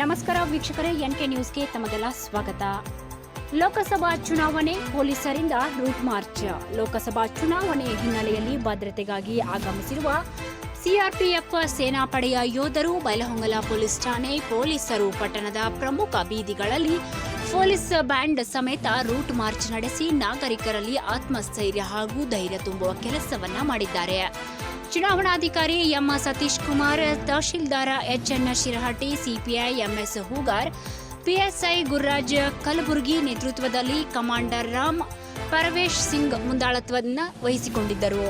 ನಮಸ್ಕಾರ ವೀಕ್ಷಕರೇ ಎನ್ಕೆ ನ್ಯೂಸ್ಗೆ ತಮಗೆಲ್ಲ ಸ್ವಾಗತ. ಲೋಕಸಭಾ ಚುನಾವಣೆ ಪೊಲೀಸರಿಂದ ರೂಟ್ ಮಾರ್ಚ್. ಲೋಕಸಭಾ ಚುನಾವಣೆ ಹಿನ್ನೆಲೆಯಲ್ಲಿ ಭದ್ರತೆಗಾಗಿ ಆಗಮಿಸಿರುವ ಸಿಆರ್ಪಿಎಫ್ ಸೇನಾಪಡೆಯ ಯೋಧರು ಬೈಲಹೊಂಗಲ ಪೊಲೀಸ್ ಠಾಣೆ ಪೊಲೀಸರು ಪಟ್ಟಣದ ಪ್ರಮುಖ ಬೀದಿಗಳಲ್ಲಿ ಪೊಲೀಸ್ ಬ್ಯಾಂಡ್ ಸಮೇತ ರೂಟ್ ಮಾರ್ಚ್ ನಡೆಸಿ ನಾಗರಿಕರಲ್ಲಿ ಆತ್ಮಸ್ಥೈರ್ಯ ಹಾಗೂ ಧೈರ್ಯ ತುಂಬುವ ಕೆಲಸವನ್ನ ಮಾಡಿದ್ದಾರೆ. ಚುನಾವಣಾಧಿಕಾರಿ M Satish Kumar tahsildar HN Shirahatti, CPI MS Hoogar, PSI Gururaj Kalaburgi ನೇತೃತ್ವದಲ್ಲಿ ಕಮಾಂಡರ್ ರಾಮ್ ಪರವೇಶ್ ಸಿಂಗ್ ಮುಂದಾಳತ್ವವನ್ನು ವಹಿಸಿಕೊಂಡಿದ್ದರು.